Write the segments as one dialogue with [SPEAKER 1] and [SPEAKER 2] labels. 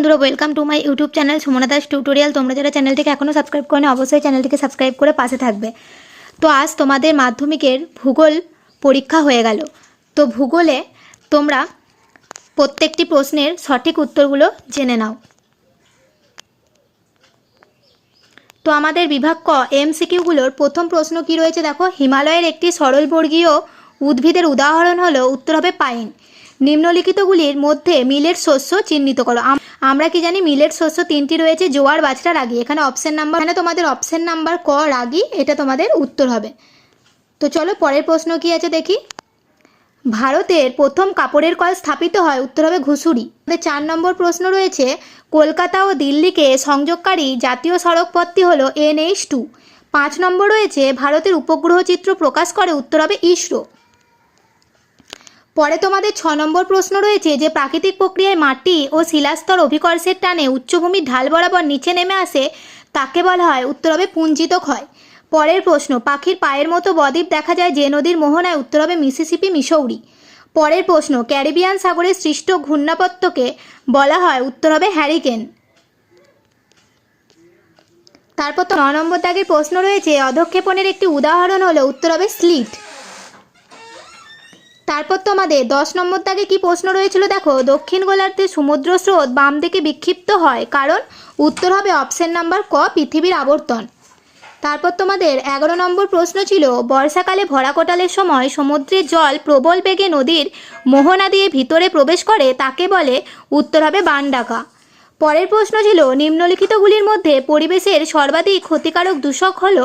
[SPEAKER 1] বন্ধুরা welcome to my YouTube channel Sumana Das tutorial তোমরা যারা চ্যানেলটিকে এখনও সাবস্ক্রাইব করো অবশ্যই চ্যানেলটিকে সাবস্ক্রাইব করে পাশে থাকবে। তো আজ তোমাদের মাধ্যমিকের ভূগোল পরীক্ষা হয়ে গেল। তো ভূগোলে তোমরা প্রত্যেকটি প্রশ্নের সঠিক উত্তরগুলো জেনে নাও। তো আমাদের বিভাগ ক এমসিকিউগুলোর প্রথম প্রশ্ন কি রয়েছে দেখো? হিমালয়ের একটি সরলবর্গীয় উদ্ভিদের উদাহরণ হলো, উত্তর হবে পাইন। নিম্নলিখিতগুলির মধ্যে মিলের শস্য চিহ্নিত করো। আমরা কি জানি মিলেট শস্য তিনটি রয়েছে জোয়ার বাজরা রাগি। এখানে অপশন নাম্বার এখানে তোমাদের অপশন নাম্বার ক রাগি, এটা তোমাদের উত্তর হবে। তো চলো পরের প্রশ্ন কি আছে দেখি। ভারতের প্রথম কাপড়ের কল স্থাপিত হয়, উত্তর হবে ঘুষুরি। চার নম্বর প্রশ্ন রয়েছে, কলকাতা ও দিল্লিকে সংযোগকারী জাতীয় সড়ক পথটি হলো এনএইচ টু। পাঁচ নম্বর রয়েছে, ভারতের উপগ্রহ চিত্র প্রকাশ করে, উত্তর হবে ইসরো। পরে তোমাদের ছ নম্বর প্রশ্ন রয়েছে যে প্রাকৃতিক প্রক্রিয়ায় মাটি ও শিলাস্তর অভিকর্ষের টানে উচ্চভূমির ঢাল বরাবর নিচে নেমে আসে, তাকে বলা হয় উত্তর হবে পুঞ্জিত ক্ষয় পরের প্রশ্ন, পাখির পায়ের মতো বদ্বীপ দেখা যায় যে নদীর মোহনায়, উত্তর হবে মিসিসিপি মিসৌরি পরের প্রশ্ন, ক্যারিবিয়ান সাগরের সৃষ্ট ঘূর্ণাপত্তকে বলা হয় উত্তর হবে হ্যারিকেন। তারপর তো ন নম্বর দাগের প্রশ্ন রয়েছে, অধক্ষেপণের একটি উদাহরণ হলো উত্তর হবে স্লিট। তারপর তোমাদের দশ নম্বর দাগে কি প্রশ্ন রয়েছিল দেখো, দক্ষিণ গোলার্ধে সমুদ্র স্রোত বাম দিকে বিক্ষিপ্ত হয়, কারণ উত্তর হবে অপশন নাম্বার ক, পৃথিবীর আবর্তন। তারপর তোমাদের এগারো নম্বর প্রশ্ন ছিল, বর্ষাকালে ভরা কোটালের সময় সমুদ্রের জল প্রবল বেগে নদীর মোহনা দিয়ে ভিতরে প্রবেশ করে, তাকে বলে উত্তর হবে বান ডাকা পরের প্রশ্ন ছিল, নিম্নলিখিতগুলির মধ্যে পরিবেশের সর্বাধিক ক্ষতিকারক দূষক হল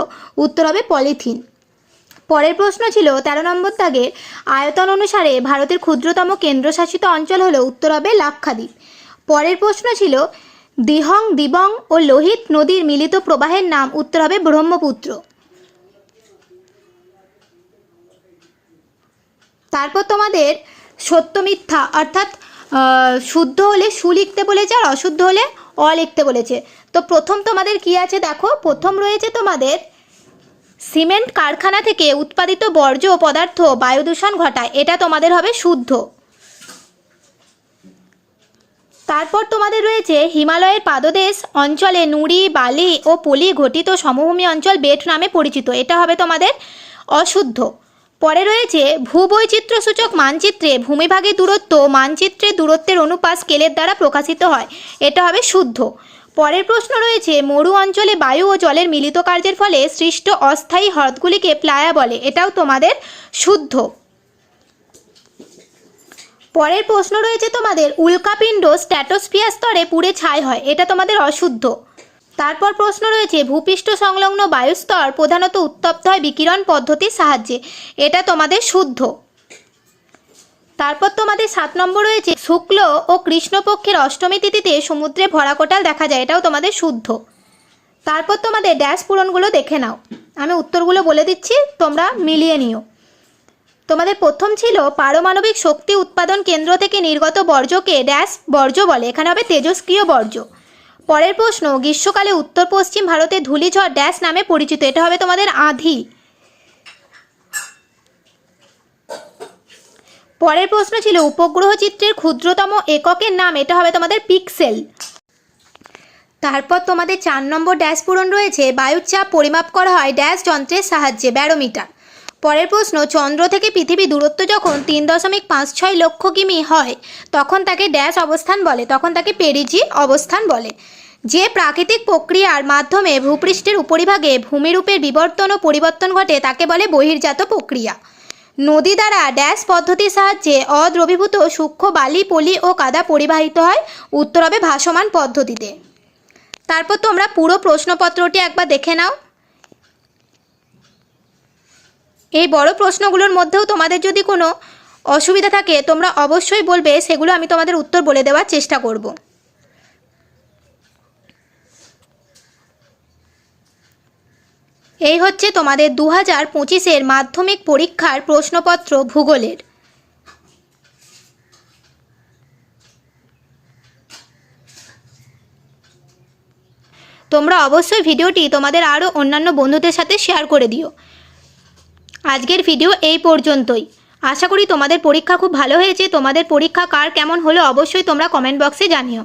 [SPEAKER 1] উত্তর হবে পলিথিন। পরের প্রশ্ন ছিল, তেরো নম্বর দাগের আয়তন অনুসারে ভারতের ক্ষুদ্রতম কেন্দ্রশাসিত অঞ্চল হলো উত্তর হবে লাক্ষাদ্বীপ। পরের প্রশ্ন ছিল, দিহং, দিবং ও লোহিত নদীর মিলিত প্রবাহের নাম উত্তর হবে ব্রহ্মপুত্র। তারপর তোমাদের সত্য মিথ্যা, অর্থাৎ শুদ্ধ হলে সু লিখতে বলেছে আর অশুদ্ধ হলে অ লিখতে বলেছে। তো প্রথম তোমাদের কি আছে দেখো? প্রথম রয়েছে তোমাদের সিমেন্ট কারখানা থেকে উৎপাদিত বর্জ্য পদার্থ বায়ু দূষণ ঘটায়। এটা তোমাদের হবে শুদ্ধ। তারপর তোমাদের রয়েছে হিমালয়ের পাদদেশ অঞ্চলে নুড়ি, বালি ও পলি ঘটিত সমভূমি অঞ্চল বেট নামে পরিচিত। এটা হবে তোমাদের অশুদ্ধ। পরে রয়েছে ভূবৈচিত্র্য সূচক মানচিত্রে ভূমিভাগের দূরত্ব মানচিত্রে দূরত্বের অনুপাত স্কেলের দ্বারা প্রকাশিত হয়। এটা হবে শুদ্ধ। পরের প্রশ্ন রয়েছে, মরু অঞ্চলে বায়ু ও জলের মিলিত কার্যের ফলে সৃষ্ট অস্থায়ী হ্রদগুলিকে প্লায়া বলে, এটাও তোমাদের শুদ্ধ। পরের প্রশ্ন রয়েছে তোমাদের, উল্কাপিণ্ড স্ট্যাটোস্ফিয়ার স্তরে পুড়ে ছাই হয়, এটা তোমাদের অশুদ্ধ। তারপর প্রশ্ন রয়েছে, ভূপৃষ্ঠ সংলগ্ন বায়ুস্তর প্রধানত উত্তপ্ত হয় বিকিরণ পদ্ধতির সাহায্যে, এটা তোমাদের শুদ্ধ। তারপর তোমাদের সাত নম্বর রয়েছে, শুক্ল ও কৃষ্ণপক্ষের অষ্টমী তিথিতে সমুদ্রে ভরা কোটাল দেখা যায়, এটাও তোমাদের শুদ্ধ। তারপর তোমাদের ড্যাশ পূরণগুলো দেখে নাও। আমি উত্তরগুলো বলে দিচ্ছি, তোমরা মিলিয়ে নিও। তোমাদের প্রথম ছিল পারমাণবিক শক্তি উৎপাদন কেন্দ্র থেকে নির্গত বর্জ্যকে ড্যাশ বর্জ্য বলে, এখানে হবে তেজস্ক্রিয় বর্জ্য। পরের প্রশ্ন, গ্রীষ্মকালে উত্তর পশ্চিম ভারতে ধূলিঝড় ড্যাশ নামে পরিচিত, এটা হবে তোমাদের আঁধি। পরের প্রশ্ন ছিল, উপগ্রহ চিত্রের ক্ষুদ্রতম এককের নাম, এটা হবে তোমাদের পিক্সেল। তারপর তোমাদের চার নম্বর ড্যাশ পূরণ রয়েছে বায়ুর চাপ পরিমাপ করা হয় ড্যাশ যন্ত্রের সাহায্যে, ব্যারোমিটার। পরের প্রশ্ন, চন্দ্র থেকে পৃথিবী দূরত্ব যখন তিন দশমিক পাঁচ ছয় লক্ষ কিমি হয়, তখন তাকে ড্যাশ অবস্থান বলে, তখন তাকে পেরিজি অবস্থান বলে। যে প্রাকৃতিক প্রক্রিয়ার মাধ্যমে ভূপৃষ্ঠের উপরিভাগে ভূমিরূপের বিবর্তন ও পরিবর্তন ঘটে, তাকে বলে বহির্জাত প্রক্রিয়া। নদী দ্বারা ড্যাশ পদ্ধতির সাহায্যে অদ্রবীভূত সূক্ষ্ম বালি, পলি ও কাদা পরিবাহিত হয় উত্তর হবে ভাসমান পদ্ধতিতে। তারপর তোমরা পুরো প্রশ্নপত্রটি একবার দেখে নাও। এই বড় প্রশ্নগুলোর মধ্যেও তোমাদের যদি কোনো অসুবিধা থাকে, তোমরা অবশ্যই বলবে, সেগুলো আমি তোমাদের উত্তর বলে দেওয়ার চেষ্টা করব। এই হচ্ছে তোমাদের দু হাজার পঁচিশের মাধ্যমিক পরীক্ষার প্রশ্নপত্র ভূগোলের। তোমরা অবশ্যই ভিডিওটি তোমাদের আরও অন্যান্য বন্ধুদের সাথে শেয়ার করে দিও। আজকের ভিডিও এই পর্যন্তই। আশা করি তোমাদের পরীক্ষা খুব ভালো হয়েছে। তোমাদের পরীক্ষা কার কেমন হলো অবশ্যই তোমরা কমেন্ট বক্সে জানিও।